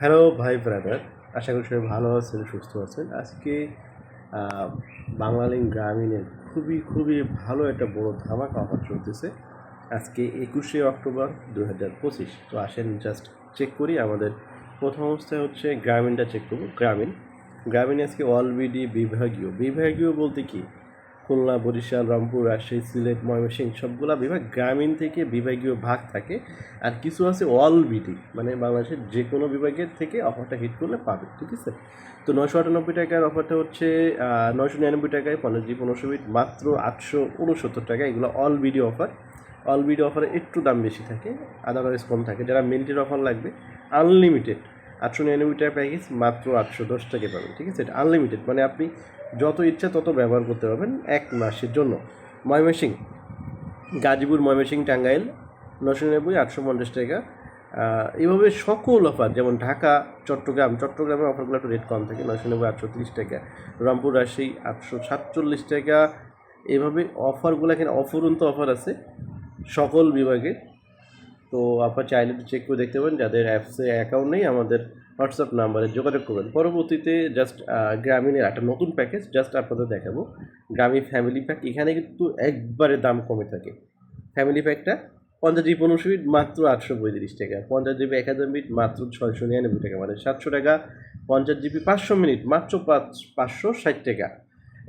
Hello ভাই brother আশা করি সবাই ভালো আছেন, সুস্থ আছেন। আজকে বাংলালিঙ্ক গ্রামীণের খুবই খুবই ভালো একটা বড় ধামাকা অফার চলতেছে। আজকে একুশে অক্টোবর দু হাজার পঁচিশ। তো আসেন জাস্ট চেক করি। আমাদের প্রথম অবস্থায় হচ্ছে গ্রামীণটা চেক করব। গ্রামীণ। গ্রামীণ আজকে অলরেডি বিভাগীয়। বিভাগীয় বলতে কি? খুলনা, বরিশাল, রংপুর, রাজশাহী, সিলেট, ময়মনসিংহ সবগুলা বিভাগ গ্রামীণ থেকে বিভাগীয় ভাগ থাকে। আর কিছু আছে অল বিডি মানে বাংলাদেশের যে কোনো বিভাগের থেকে অফারটা হিট করলে পাবে, ঠিক আছে? তো নয়শো আটানব্বই টাকার অফারটা হচ্ছে নয়শো নিরানব্বই টাকায় পঞ্চাশ জি পনেরোশো বিট মাত্র আটশো উনসত্তর টাকা এগুলো all BD offer all BD অফারে একটু দাম বেশি থাকে আদারওয়াইজ কম থাকে। যারা মিনিটের অফার লাগবে আনলিমিটেড আটশো নিরানব্বই টাকা প্যাকেজ মাত্র আটশো দশ টাকা পাবেন ঠিক আছে? এটা আনলিমিটেড মানে আপনি যত ইচ্ছা তত ব্যবহার করতে পারবেন এক মাসের জন্য। ময়মনসিং গাজীপুর ময়মনসিং টাঙ্গাইল নশো নিরানব্বই আটশো পঞ্চাশ টাকা। আহ, এইভাবে সকল অফার যেমন ঢাকা চট্টগ্রাম চট্টগ্রামের অফারগুলো একটু রেট কম থাকে নশো নব্বই আটশো তিরিশ টাকা। রংপুর রাজশাহী আটশো সাতচল্লিশ টাকা। এভাবে অফারগুলো এখানে অফুরন্ত অফার আছে সকল বিভাগে। তো আপনার চাইলে চেক করে দেখতে পারেন। যাদের অ্যাপসে অ্যাকাউন্ট নেই, আমাদের হোয়াটসঅ্যাপ নাম্বারে যোগাযোগ করবেন। পরবর্তীতে জাস্ট গ্রামীণের একটা নতুন প্যাকেজ জাস্ট আপনাদের দেখাবো। গ্রামীণ ফ্যামিলি প্যাক এখানে কিন্তু একবারে দাম কমে থাকে। ফ্যামিলি প্যাকটা পঞ্চাশ জিবি পনেরোশো মিনিট মাত্র আটশো পঁয়ত্রিশ টাকা। পঞ্চাশ জিবি এক হাজার মিনিট মাত্র ছয়শো নিরানব্বই টাকা। মানে সাতশো টাকা, পঞ্চাশ জিবি পাঁচশো মিনিট মাত্র পাঁচ, পাঁচশো ষাট টাকা।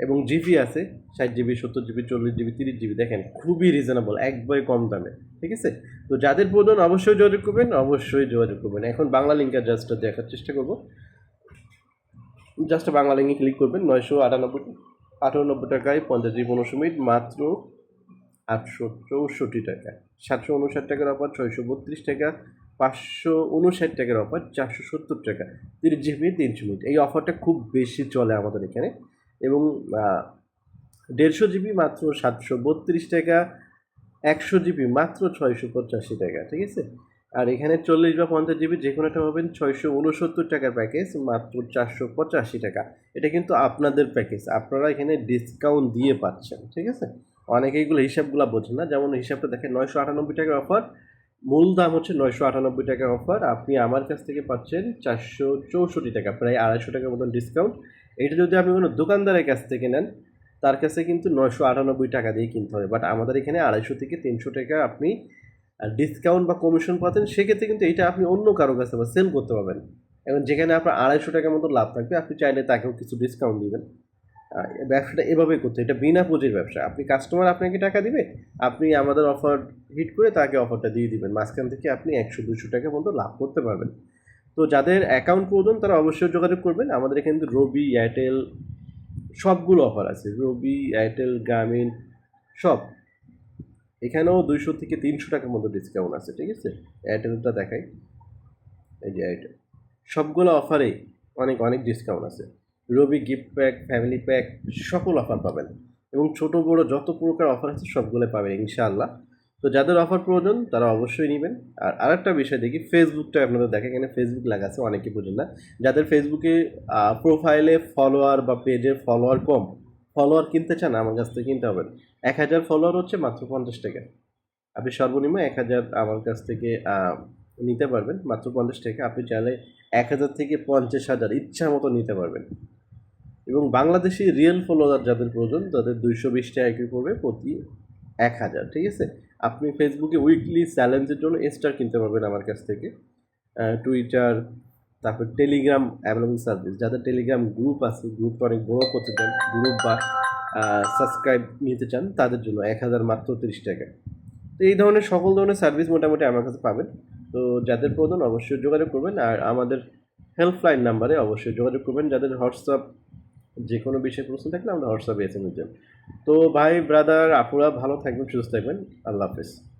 এবং জিবি আছে, ষাট জিবি সত্তর জিবি চল্লিশ জিবি তিরিশ জিবি দেখেন খুবই রিজনেবল একবারে কম দামে, ঠিক আছে? তো যাদের প্রয়োজন অবশ্যই যোগাযোগ করবেন, অবশ্যই যোগাযোগ করবেন। এখন বাংলা লিঙ্কের জাস্টটা দেখার চেষ্টা করব। জাস্ট বাংলা লিঙ্কে ক্লিক করবেন, নয়শো আটানব্বই আটানব্বই টাকায় পঞ্চাশ জিবি পনেরোশো মিনিট, মাত্র আটশো চৌষট্টি টাকা, সাতশো উনষাট টাকার অফার ছয়শো বত্রিশ টাকা, পাঁচশো উনষাট টাকার অফার চারশো সত্তর টাকা, তিরিশ জিবি তিনশো মিনিট। এই অফারটা খুব বেশি চলে আমাদের এখানে। এবং দেড়শো জিবি মাত্র সাতশো বত্রিশ টাকা, একশো জিবি মাত্র ছয়শো পঁচাশি টাকা, ঠিক আছে? আর এখানে চল্লিশ বা পঞ্চাশ জিবি যে কোনোটা পাবেন, ছয়শো উনসত্তর টাকার প্যাকেজ, মাত্র চারশো পঁচাশি টাকা। এটা কিন্তু আপনাদের প্যাকেজ, আপনারা এখানে ডিসকাউন্ট দিয়ে পাচ্ছেন, ঠিক আছে? অনেকে এইগুলো হিসাবগুলো বোঝেন না, যেমন হিসাবটা দেখেন, নয়শো আটানব্বই টাকার অফার মূল দাম হচ্ছে নয়শো আটানব্বই টাকার অফার আপনি আমার কাছ থেকে পাচ্ছেন চারশো চৌষট্টি টাকা, প্রায় আড়াইশো টাকার মতন ডিসকাউন্ট এটা যদি আপনি কোনো দোকানদারের কাছ থেকে নেন, তার কাছে কিন্তু নয়শো আটানব্বই টাকা দিয়ে কিনতে হবে। বাট আমাদের এখানে আড়াইশো থেকে তিনশো টাকা আপনি ডিসকাউন্ট বা কমিশন পাচ্ছেন সেক্ষেত্রে কিন্তু এটা আপনি অন্য কারও কাছে বা সেল করতে পারবেন। এবং যেখানে আপনার আড়াইশো টাকার মতো লাভ থাকবে, আপনি চাইলে তাকেও কিছু ডিসকাউন্ট দিবেন। ব্যবসাটা এভাবেই করতে এটা বিনা পুঁজির ব্যবসা। আপনি কাস্টমার আপনাকে টাকা দিবে, আপনি আমাদের অফার হিট করে তাকে অফারটা দিয়ে দিবেন। মাঝখান থেকে আপনি একশো, দুশো টাকা মতো লাভ করতে পারবেন। তো যাদের অ্যাকাউন্ট প্রয়োজন তারা অবশ্যই যোগাযোগ করবেন। আমাদের এখানে কিন্তু রবি এয়ারটেল সবগুলো অফার আছে। রবি এয়ারটেল গ্রামীণ সব। এখানেও দুইশো থেকে তিনশো টাকার মতো ডিসকাউন্ট আছে, ঠিক আছে? এয়ারটেলটা দেখাই। এই যে এয়ারটেল সবগুলো অফারে অনেক অনেক ডিসকাউন্ট আছে। Robi gift pack family pack সকল অফার পাবেন। এবং ছোট, বড় যত প্রকার অফার আছে সবগুলো পাবেন, ইনশাআল্লাহ। তো যাদের অফার প্রয়োজন, তারা অবশ্যই নেবেন। আর আরেকটা বিষয় দেখি ফেসবুকটা আপনাদের দেখে এখানে ফেসবুক লেখা আছে, অনেকে বোঝেন না। যাদের ফেসবুকে প্রোফাইলে ফলোয়ার বা পেজে ফলোয়ার কম ফলোয়ার কিনতে চান, আমার কাছ থেকে কিনতে হবেন এক হাজার ফলোয়ার হচ্ছে মাত্র পঞ্চাশ টাকা। আপনি সর্বনিম্ন এক হাজার আমার কাছ থেকে নিতে পারবেন, মাত্র পঞ্চাশ টাকা। আপনি চাইলে এক হাজার থেকে পঞ্চাশ হাজার ইচ্ছা মতো নিতে পারবেন। এবং বাংলাদেশি রিয়েল ফলোয়ার যাদের প্রয়োজন, তাদের দুইশো বিশ টাকা কি পড়বে প্রতি এক হাজার, ঠিক আছে? আপনি ফেসবুকে উইকলি চ্যালেঞ্জের জন্য স্টার কিনতে পারবেন আমার কাছ থেকে। টুইটার তারপর টেলিগ্রাম অ্যাভেলেবল সার্ভিস যাদের টেলিগ্রাম গ্রুপ আছে গ্রুপ অনেক বড় করতে চান গ্রুপ বা সাবস্ক্রাইব নিতে চান, তাদের জন্য এক হাজার মাত্র তিরিশ টাকা। তো এই ধরনের সকল ধরনের সার্ভিস মোটামুটি আমার কাছে পাবেন। তো যাদের প্রয়োজন অবশ্যই যোগাযোগ করবেন। আর আমাদের হেল্পলাইন নাম্বারে অবশ্যই যোগাযোগ করবেন। যাদের হোয়াটসঅ্যাপ যে কোনো বিষয়ে প্রশ্ন থাকলে আমরা হোয়াটসঅ্যাপে এসে নিয়ে তো ভাই ব্রাদার আপুরা, ভালো থাকবেন, সুস্থ থাকবেন। আল্লাহ হাফেজ।